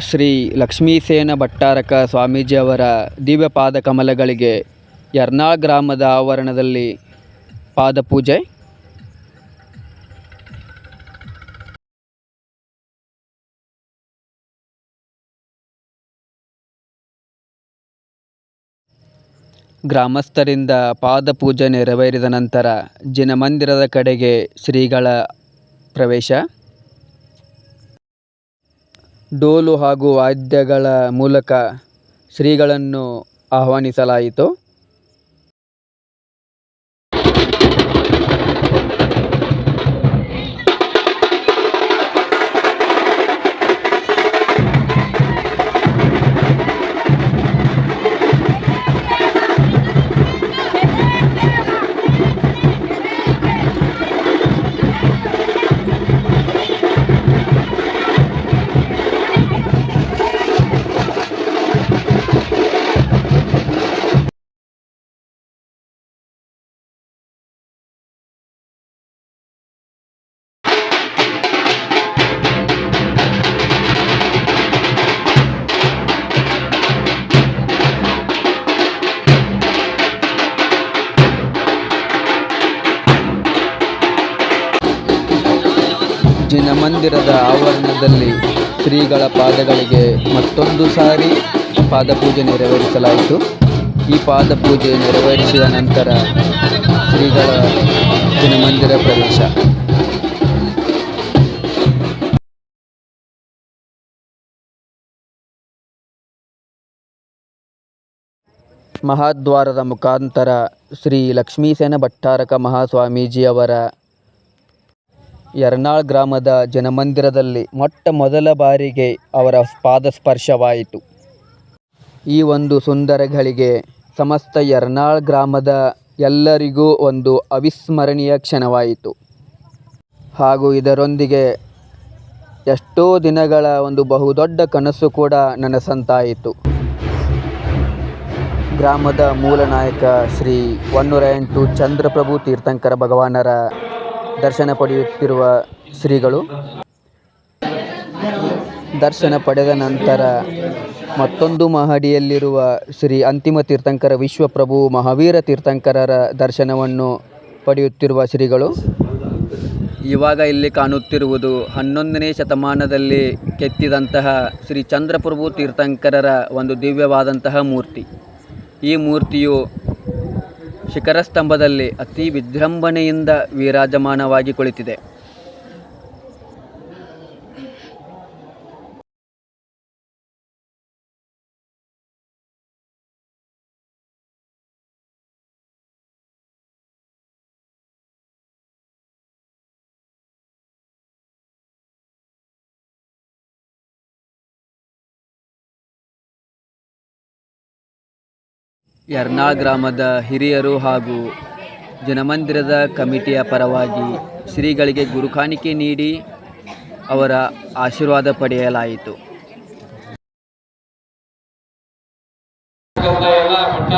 ಶ್ರೀ ಲಕ್ಷ್ಮೀಸೇನ ಭಟ್ಟಾರಕ ಸ್ವಾಮೀಜಿಯವರ ದಿವ್ಯ ಪಾದ ಕಮಲಗಳಿಗೆ ಯರ್ನಾಳ್ ಗ್ರಾಮದ ಆವರಣದಲ್ಲಿ ಪಾದಪೂಜೆ. ಗ್ರಾಮಸ್ಥರಿಂದ ಪಾದಪೂಜೆ ನೆರವೇರಿದ ನಂತರ ಜಿನಮಂದಿರದ ಕಡೆಗೆ ಶ್ರೀಗಳ ಪ್ರವೇಶ. ಡೋಲು ಹಾಗೂ ವಾದ್ಯಗಳ ಮೂಲಕ ಶ್ರೀಗಳನ್ನು ಆಹ್ವಾನಿಸಲಾಯಿತು. ಜಿನಮಂದಿರದ ಆವರಣದಲ್ಲಿ ಶ್ರೀಗಳ ಪಾದಗಳಿಗೆ ಮತ್ತೊಂದು ಸಾರಿ ಪಾದಪೂಜೆ ನೆರವೇರಿಸಲಾಯಿತು. ಈ ಪಾದಪೂಜೆ ನೆರವೇರಿಸಿದ ನಂತರ ಶ್ರೀಗಳ ಜಿನಮಂದಿರ ಪ್ರವೇಶ. ಮಹಾದ್ವಾರದ ಮುಖಾಂತರ ಶ್ರೀ ಲಕ್ಷ್ಮೀಸೇನ ಭಟ್ಟಾರಕ ಮಹಾಸ್ವಾಮೀಜಿಯವರ ಯರ್ನಾಳ್ ಗ್ರಾಮದ ಜನಮಂದಿರದಲ್ಲಿ ಮೊಟ್ಟ ಮೊದಲ ಬಾರಿಗೆ ಅವರ ಪಾದಸ್ಪರ್ಶವಾಯಿತು. ಈ ಒಂದು ಸುಂದರ ಘಳಿಗೆ ಸಮಸ್ತ ಯರ್ನಾಳ್ ಗ್ರಾಮದ ಎಲ್ಲರಿಗೂ ಒಂದು ಅವಿಸ್ಮರಣೀಯ ಕ್ಷಣವಾಯಿತು. ಹಾಗೂ ಇದರೊಂದಿಗೆ ಎಷ್ಟೋ ದಿನಗಳ ಒಂದು ಬಹುದೊಡ್ಡ ಕನಸು ಕೂಡ ನನಸಂತಾಯಿತು. ಗ್ರಾಮದ ಮೂಲ ನಾಯಕ ಶ್ರೀ ಒನ್ನೂರ ಎಂಟು ಚಂದ್ರಪ್ರಭು ತೀರ್ಥಂಕರ ಭಗವಾನರ ದರ್ಶನ ಪಡೆಯುತ್ತಿರುವ ಶ್ರೀಗಳು. ದರ್ಶನ ಪಡೆದ ನಂತರ ಮತ್ತೊಂದು ಮಹಡಿಯಲ್ಲಿರುವ ಶ್ರೀ ಅಂತಿಮ ತೀರ್ಥಂಕರ ವಿಶ್ವಪ್ರಭು ಮಹಾವೀರ ತೀರ್ಥಂಕರರ ದರ್ಶನವನ್ನು ಪಡೆಯುತ್ತಿರುವ ಶ್ರೀಗಳು. ಇವಾಗ ಇಲ್ಲಿ ಕಾಣುತ್ತಿರುವುದು ಹನ್ನೊಂದನೇ ಶತಮಾನದಲ್ಲಿ ಕೆತ್ತಿದಂತಹ ಶ್ರೀ ಚಂದ್ರಪ್ರಭು ತೀರ್ಥಂಕರರ ಒಂದು ದಿವ್ಯವಾದಂತಹ ಮೂರ್ತಿ. ಈ ಮೂರ್ತಿಯು ಶಿಖರ ಸ್ತಂಭದಲ್ಲಿ ಅತಿ ವಿಜೃಂಭಣೆಯಿಂದ ವಿರಾಜಮಾನವಾಗಿ ಕುಳಿತಿದೆ. ಯರ್ನಾಳ್ ಗ್ರಾಮದ ಹಿರಿಯರು ಹಾಗೂ ಜನಮಂದಿರದ ಕಮಿಟಿಯ ಪರವಾಗಿ ಶ್ರೀಗಳಿಗೆ ಗುರುಕಾಣಿಕೆ ನೀಡಿ ಅವರ ಆಶೀರ್ವಾದ ಪಡೆಯಲಾಯಿತು. ಎಲ್ಲ ಪಟ್ಟ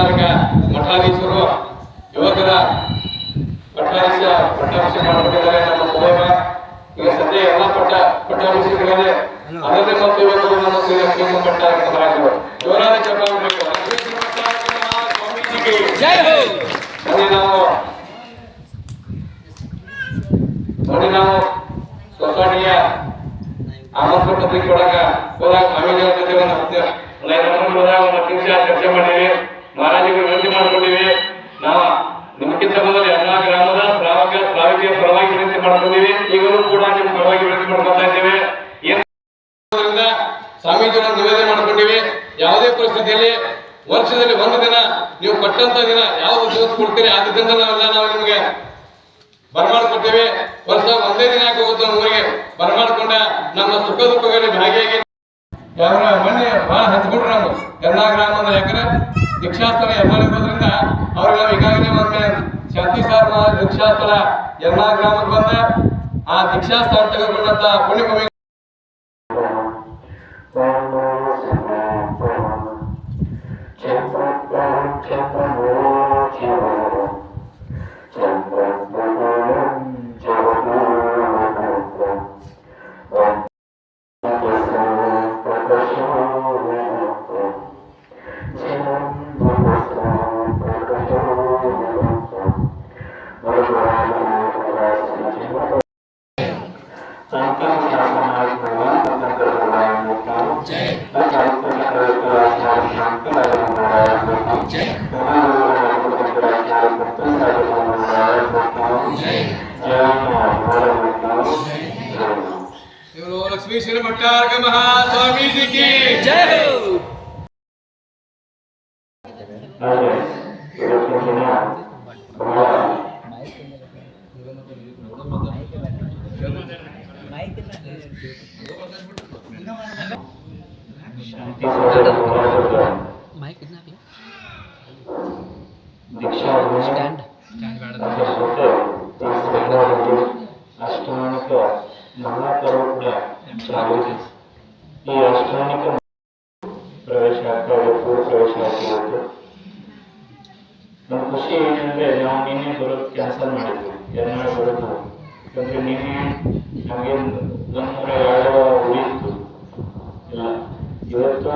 ಸ್ವಾಮೀಜಿಗೆ ಹೋ ನಾವು ಹೋದಾಗ ಸ್ವಾಮೀಜಿ ಅವ್ರ ಜೊತೆ ಒಂದು ಚರ್ಚೆ ಮಾಡಿವಿ ಮಹಾರಾಜಿಗೆ ವಿನಂತಿ ಮಾಡ್ಕೊಂಡಿವಿ ನಾವು ನಿಮ್ಗಿಂತ ಗ್ರಾಮದ ಶ್ರಾವಕ ಶ್ರಾವಿಕೆಯ ಪರವಾಗಿ ವಿನಂತಿ ಮಾಡ್ಕೊಂಡಿವಿ ಈಗಲೂ ಕೂಡ ನಿಮ್ಮ ಪರವಾಗಿ ವಿನಂತಿ ಮಾಡ್ಕೊತಾ ಇದ್ದೇವೆ ಸ್ವಾಮೀಜಿಗಳ ನಿವೇದನೆ ಮಾಡ್ಕೊಂಡಿವಿ. ಯಾವುದೇ ಪರಿಸ್ಥಿತಿಯಲ್ಲಿ ವರ್ಷದಲ್ಲಿ ಒಂದು ದಿನ ನೀವು ಕೊಟ್ಟಂತ ದಿನ ಯಾವ ಉದ್ಯೋಗ ಕೊಡ್ತೀರಿ? ಆ ದಿನದಿಂದ ನಾವೆಲ್ಲ ನಾವು ನಿಮಗೆ ಬರಮಾಡ್ಕೊಟ್ಟೇವೆ ವರ್ಷ ಒಂದೇ ದಿನ ಹೋಗುತ್ತೆ ನಮ್ಮ ಊರಿಗೆ. ಬರಮಾಡ್ಕೊಂಡ ನಮ್ಮ ಸುಖ ದುಃಖಗಳಲ್ಲಿ ಭಾಗಿಯಾಗಿ ಯಾರ ಮನೆ ಭಾಳ ಹಚ್ಬಿಟ್ರು ನಾವು. ಎಲ್ಲ ಗ್ರಾಮದ ಯಾಕಂದ್ರೆ ದೀಕ್ಷಾಸ್ಥಳ ಎಲ್ಲ ಇರೋದ್ರಿಂದ ಅವ್ರಿಗೆ ನಾವು ಈಗಾಗಲೇ ಮೊನ್ನೆ ಶಾಂತಿ ಸಾರ್ ದೀಕ್ಷಾಸ್ಥಳ ಎಲ್ಲ ಗ್ರಾಮಕ್ಕೆ ಬಂದ ಆ ದೀಕ್ಷಾಸ್ಥಳ ತೆಗೆದುಕೊಂಡಂತ ಪುಣ್ಯಭೂಮಿ. चैंपियन शासनाथ भगवान स्वतंत्र भगवान लोकाओं मैं साहित्य की तरह के राजनाथ शांति लाए भगवान लोकाओं मैं भगवान स्वतंत्र राजनाथ भक्तन सारे भगवान लोकाओं जय भगवान लोकाओं बोलो लक्ष्मी श्री भट्टार्क महास्वामी जी की जय हो। ಶಾಂತಿ ಸೌಧದ ಹೋರಾಟದ ದೀಕ್ಷಾ ಸ್ಟ್ಯಾಂಡ್ ಅಷ್ಟಾಣಿಕ ಮಹಾಪರ್ವ ಕೂಡ ಈ ಅಷ್ಟಾಣಿಕ ಪ್ರವೇಶ ಆಗ್ತಾ ಇತ್ತು ಪ್ರವೇಶ ಆಗ್ತಿತ್ತು ನಮ್ಮ ಖುಷಿ ಏನಂದ್ರೆ ನಾವು ನಿನ್ನೆ ಬರೋದು ಕ್ಯಾನ್ಸಲ್ ಮಾಡಿದ್ವಿ. ಎರಡ್ನಾಳು ಬರೋದು. ಯಾಕಂದ್ರೆ ನಿನ್ನೆ ನಮಗೆ ಒಂದೂರ ಎರಡು ಉಳಿತು ಇವತ್ತು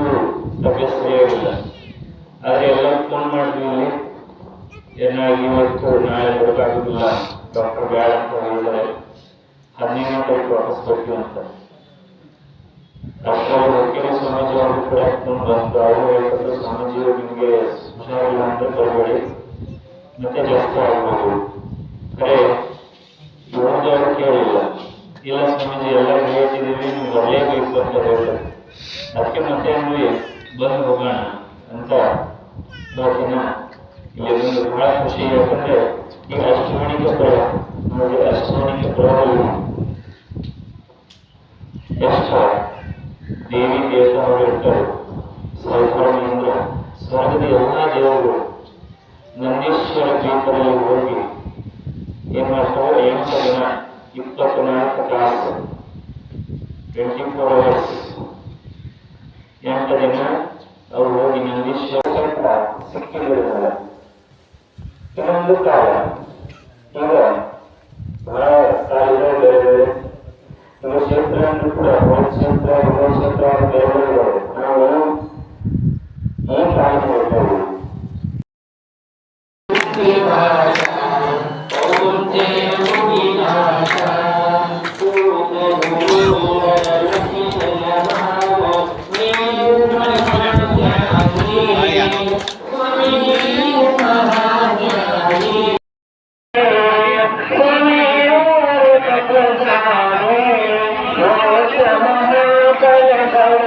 ತಗ್ಗೆ ಸರಿಯಾಗಿಲ್ಲ ಆದರೆ ಎಲ್ಲ ಫೋನ್ ಮಾಡಿದ್ವಿ ಇಲ್ಲಿ ಏನಾಗಿ ಇವತ್ತು ನಾಳೆ ಬರೋಕ್ಕಾಗೋದಿಲ್ಲ ಡಾಕ್ಟರ್ ಬ್ಯಾಡ ಅಂತ ಹೇಳಿದ್ದಾರೆ ಹದಿನೈದನೇ ತಾರೀಕು ವಾಪಸ್ ಬರ್ತೀವಿ ಅಂತ ಡಾಕ್ಟರ್ ವಕೀಲ ಸ್ವಾಮೀಜಿ ಅವರು ಕೂಡ ಅವರು ಹೇಳ್ತಾರೆ ನಿಮಗೆ ಹುಷಾರಿಲ್ಲ ಅಂತ ಬರಬೇಡಿ ಮತ್ತೆ ಜಾಸ್ತಿ ಆಗ್ಬೋದು ಅರೆ ಇವ್ರದ್ದು ಕೇಳಿಲ್ಲ ಇಲ್ಲ ಸ್ವಾಮೀಜಿ ಎಲ್ಲ ಹೇಳ್ತಿದ್ದೀವಿ ನೀವು ಬರಲೇಬೇಕು ಅಂತ ಹೇಳಿದ್ರು ಅದಕ್ಕೆ ಮತ್ತೆ ನೋಡಿ ಬಂದು ಹೋಗೋಣ ಅಂತ ಇವತ್ತಿನ ಇಲ್ಲಿ ಒಂದು ಬಹಳ ಖುಷಿ ಯಾಕಂದ್ರೆ ಈಗ ಅಷ್ಟಮಣಿಕ ಬರ ನೋಡಿ ಅಷ್ಟಮಣಿಕ ಬರದಲ್ಲಿ ಎಷ್ಟು ದೇವಿ ದೇವತಾಗಳು ಇರ್ತಾರೆ ಸಾಧಾರಣೆಯಿಂದ ಸ್ವರ್ಗದ ಎಲ್ಲ ದೇವರುಗಳು ನಂದೀಶ್ವರ ಪೀಠದಲ್ಲಿ ಹೋಗಿ ಏನ್ ಮಾಡ್ತಾರೆ ಎಂಟು ದಿನ ಇಪ್ಪತ್ನಾಲ್ಕು ತಾಸು ಟ್ವೆಂಟಿ ಫೋರ್ ಅವರ್ಸ್ ಎಂಟು ದಿನ ಅವ್ರು ಹೋಗಿ ನಂದೀಶ್ವರ ಸ್ವಲ್ಪ ಸಿಕ್ಕಿಬಿಡುತ್ತಾರೆ ಇನ್ನೊಂದು ಕಾಲ ಈಗ ಬಹಳ ಕಾಲಗಳು ಬೇರೆ ಬೇರೆ ನಮ್ಮ ಕ್ಷೇತ್ರ ಅಂದ್ರೂ ಕೂಡ ಒಂದು ಕ್ಷೇತ್ರ ಇನ್ನೊಂದು ಕ್ಷೇತ್ರ ಅಂತ ಬೇರೆ ಬೇರೆ ಇದಾವೆ. ನಾವು ಈ ಕಾಲ ಹೇಳ್ತಾ ಇದ್ದೀವಿ ప్రసాదే మహాకర